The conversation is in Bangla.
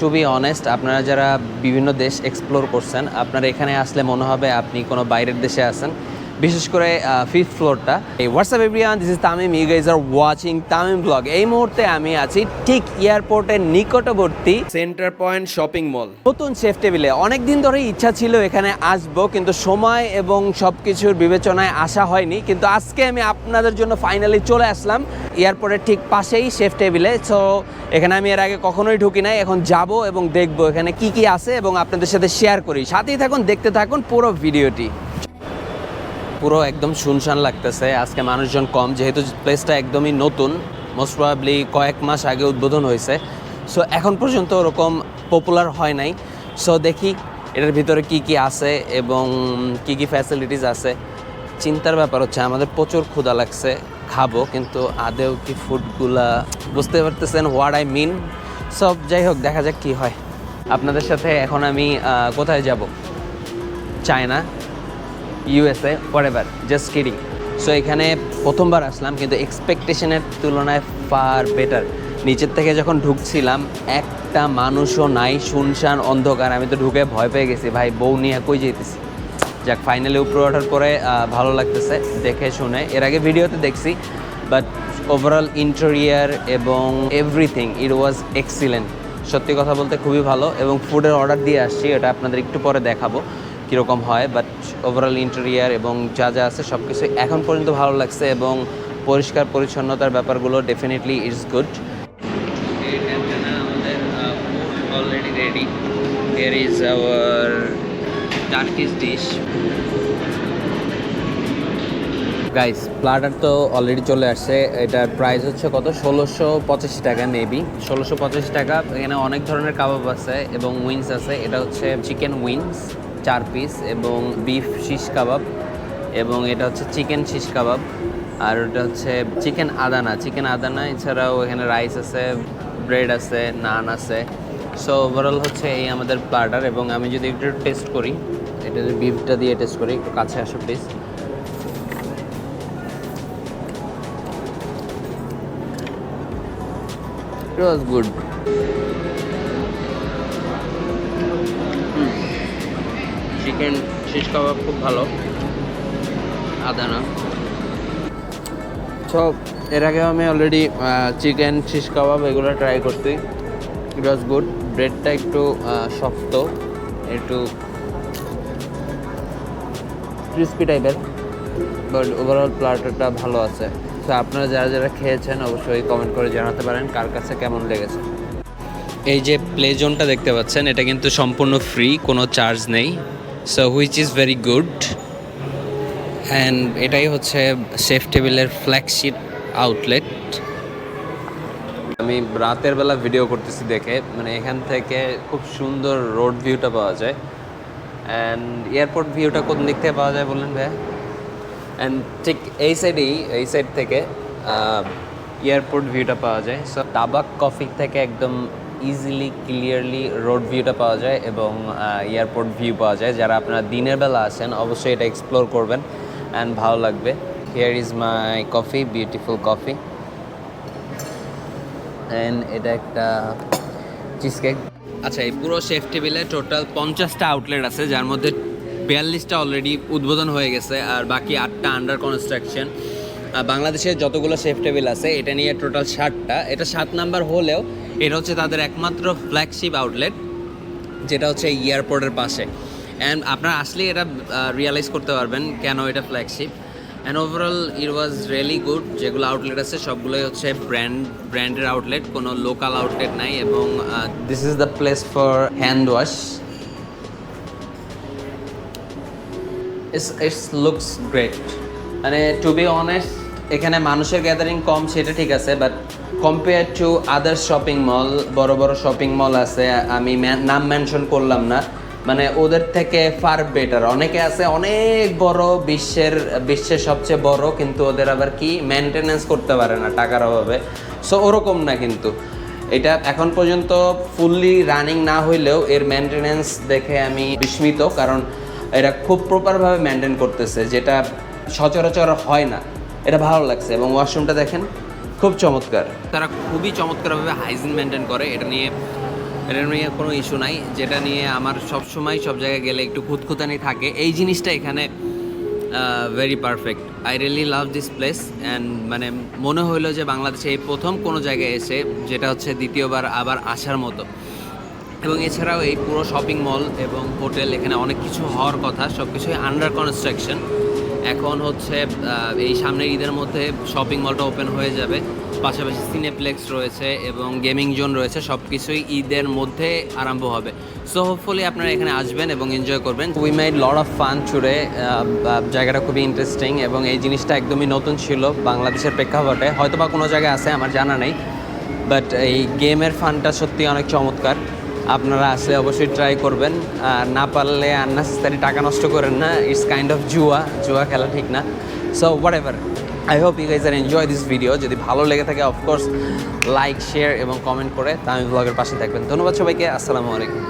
টু বি অনেস্ট আপনারা যারা বিভিন্ন দেশ এক্সপ্লোর করছেন, আপনারা এখানে আসলে মনে হবে আপনি কোনো বাইরের দেশে আছেন। বিশেষ করে ফিফথ ফ্লোরটা এই what's up everyone this is Tamim you guys are watching Tamim vlog এই মুহূর্তে আমি আছি ঠিক এয়ারপোর্টের নিকটবর্তী সেন্টার পয়েন্ট শপিং মল নতুন সেফ টেবিলে অনেক দিন ধরেই ইচ্ছা ছিল এখানে আসব কিন্তু সময় এবং সব কিছুর বিবেচনায় আসা হয়নি। কিন্তু আজকে আমি আপনাদের জন্য ফাইনালি চলে আসলাম এয়ারপোর্টের ঠিক পাশেই সেফ টেবিলে সো এখানে আমি এর আগে কখনোই ঢুকি নাই। এখন যাব এবং দেখব এখানে কি কি আছে এবং আপনাদের সাথে শেয়ার করি। সাথেই থাকুন দেখতে থাকুন পুরো ভিডিওটি পুরো একদম শুনশান লাগতেছে। আজকে মানুষজন কম, যেহেতু প্লেসটা একদমই নতুন মোস্ট প্রবাবলি কয়েক মাস আগে উদ্বোধন হয়েছে। সো এখন পর্যন্ত ওরকম পপুলার হয় নাই। সো দেখি এটার ভিতরে কি কি আছে এবং কি কি ফ্যাসিলিটিস আছে। চিন্তার ব্যাপার হচ্ছে, আমাদের প্রচুর ক্ষুধা লাগছে, খাব, কিন্তু আদেও কি ফুডগুলা বুঝতে পারতেছেন হোয়াট আই মিন সব যাই হোক, দেখা যাক কি হয়। আপনাদের সাথে এখন আমি কোথায় যাব? China. USA ever just kidding so এখানে প্রথমবার আসলাম, কিন্তু এক্সপেকটেশনের তুলনায় ফার বেটার নিচের থেকে যখন ঢুকছিলাম, একটা মানুষও নাই, শুনশান অন্ধকার। আমি তো ঢুকে ভয় পেয়ে গেছি, ভাই, বউ নিয়ে কই যেতেছি যাক ফাইনালি উপরে ওঠার পরে ভালো লাগতেছে, দেখে শুনে। এর আগে ভিডিওতে দেখছি বাট ওভারঅল ইন্টেরিয়ার এবং এভরিথিং ইট ওয়াজ এক্সিলেন্ট সত্যি কথা বলতে খুবই ভালো, এবং ফুডের অর্ডার দিয়ে আসছি, এটা আপনাদের একটু পরে দেখাবো। কীরকম হয় বাট ওভারঅল ইন্টেরিয়ার এবং যা যা আছে সব কিছু এখন পর্যন্ত ভালো লাগছে এবং পরিষ্কার পরিচ্ছন্নতার ব্যাপারগুলো definitely it's good guys platter তো অলরেডি চলে আসছে এটার প্রাইস হচ্ছে কত? ষোলোশো পঁচাশি টাকা মেবি ষোলোশো পঁচাশি টাকা এখানে অনেক ধরনের কাবাব আছে এবং উইংস আছে এটা হচ্ছে চিকেন উইংস চার পিস এবং বিফ শিশ কাবাব এবং এটা হচ্ছে চিকেন শিশ কাবাব আর ওটা হচ্ছে চিকেন আদানা। চিকেন আদানা এছাড়াও এখানে রাইস আছে, ব্রেড আছে, নান আছে। সো ওভারঅল হচ্ছে এই আমাদের প্লাটার এবং আমি যদি একটু টেস্ট করি, এটা যদি বিফটা দিয়ে টেস্ট করি, একটু কাছে আসো please It was good. Chicken shish kebab খুব ভালো। আদানা সো এর আগে আমি অলরেডি চিকেন শিশ কাবাব এগুলো ট্রাই করছি। ইট ওয়াজ গুড ব্রেডটা একটু শক্ত। একটু ক্রিস্পি টাইপের বাট ওভারঅল প্লাটারটা ভালো আছে। তো আপনারা যারা যারা খেয়েছেন অবশ্যই কমেন্ট করে জানাতে পারেন কার কাছে কেমন লেগেছে। এই যে প্লে জোনটা দেখতে পাচ্ছেন, এটা কিন্তু সম্পূর্ণ ফ্রি কোনো চার্জ নেই। So which is very good and এটাই হচ্ছে সেফ টেবিলের ফ্ল্যাগশিপ আউটলেট আমি রাতের বেলা ভিডিও করতেছি দেখে। মানে এখান থেকে খুব সুন্দর রোড ভিউটা পাওয়া যায়। অ্যান্ড এয়ারপোর্ট ভিউটা কোন দিক থেকে পাওয়া যায় বললেন ভাইয়া? অ্যান্ড ঠিক এই সাইডেই এই সাইড থেকে এয়ারপোর্ট ভিউটা পাওয়া যায়। সো টাবাক কফি থেকে একদম ইজিলি ক্লিয়ারলি রোড ভিউটা পাওয়া যায় এবং এয়ারপোর্ট ভিউ পাওয়া যায়। যারা আপনারা দিনের বেলা আসেন, অবশ্যই এটা এক্সপ্লোর করবেন অ্যান্ড ভালো লাগবে। Here is my coffee beautiful coffee and এটা একটা চিজ কেক আচ্ছা এই পুরো শেফ টেবিলে টোটাল পঞ্চাশটা আউটলেট আছে, যার মধ্যে বিয়াল্লিশটা অলরেডি উদ্বোধন হয়ে গেছে, আর বাকি আটটা আন্ডার কনস্ট্রাকশন বাংলাদেশের যতগুলো শেফ টেবিল আছে, এটা নিয়ে টোটাল ষাটটা এটা সাত নাম্বার হলেও এটা হচ্ছে তাদের একমাত্র ফ্ল্যাগশিপ আউটলেট যেটা হচ্ছে এয়ারপোর্টের পাশে। অ্যান্ড আপনারা আসলে এটা রিয়েলাইজ করতে পারবেন কেন এটা flagship and overall it was really good যেগুলো আউটলেট আছে, সবগুলোই হচ্ছে ব্র্যান্ড ব্র্যান্ডের আউটলেট কোনো লোকাল আউটলেট নাই এবং this is the place for hand wash it's it's looks great মানে টু বি অনেস্ট এখানে মানুষের গ্যাদারিং কম, সেটা ঠিক আছে but compare to other shopping mall বড় বড় শপিং মল আছে, আমি নাম মেনশন করলাম না মানে ওদের থেকে ফার বেটার অনেকে আছে, অনেক বড় বিশ্বের বিশ্বের সবচেয়ে বড়, কিন্তু ওদের আবার কি মেনটেনেন্স করতে পারে না টাকার অভাবে। সো ওরকম না কিন্তু। এটা এখন পর্যন্ত ফুললি রানিং না হইলেও এর মেনটেনেন্স দেখে আমি বিস্মিত, কারণ এরা খুব প্রপারভাবে মেনটেন করতেছে, যেটা সচরাচর হয় না। এটা ভালো লাগছে এবং ওয়াশরুমটা দেখেন, খুব চমৎকার। তারা খুবই চমৎকারভাবে হাইজিন মেনটেন করে। এটা নিয়ে এটা নিয়ে কোনো ইস্যু নাই। যেটা নিয়ে আমার সব সময় সব জায়গায় গেলে একটু খুঁতখুতানি থাকে। এই জিনিসটা এখানে very perfect I really love this place and মানে মনে হইল যে বাংলাদেশে এই প্রথম কোনো জায়গায় এসে যেটা হচ্ছে দ্বিতীয়বার আবার আসার মতো। এবং এছাড়াও এই পুরো শপিং মল এবং হোটেল এখানে অনেক কিছু হওয়ার কথা সব কিছুই আন্ডার কনস্ট্রাকশন এখন হচ্ছে এই সামনের ঈদের মধ্যে শপিং মলটা ওপেন হয়ে যাবে। পাশাপাশি সিনেপ্লেক্স রয়েছে এবং গেমিং জোন রয়েছে সব কিছুই ঈদের মধ্যে আরম্ভ হবে। সো হোপফুলি আপনারা এখানে আসবেন এবং এনজয় করবেন। We made lot of fun চুড়ে জায়গাটা খুবই ইন্টারেস্টিং এবং এই জিনিসটা একদমই নতুন ছিল বাংলাদেশের প্রেক্ষাপটে। হয়তো বা কোনো জায়গায় আছে, আমার জানা নেই। বাট এই গেমের ফানটা সত্যি অনেক চমৎকার। আপনারা আসলে অবশ্যই ট্রাই করবেন। আর না পারলে আননেসেসারি টাকা নষ্ট করেন না। ইটস কাইন্ড অফ জুয়া। জুয়া খেলা ঠিক না। So what ever I hope you guys are enjoy this video যদি ভালো লেগে থাকে অফকোর্স লাইক শেয়ার এবং কমেন্ট করে তা আমি ব্লগের পাশে থাকবেন। ধন্যবাদ সবাইকে। আসসালামু আলাইকুম।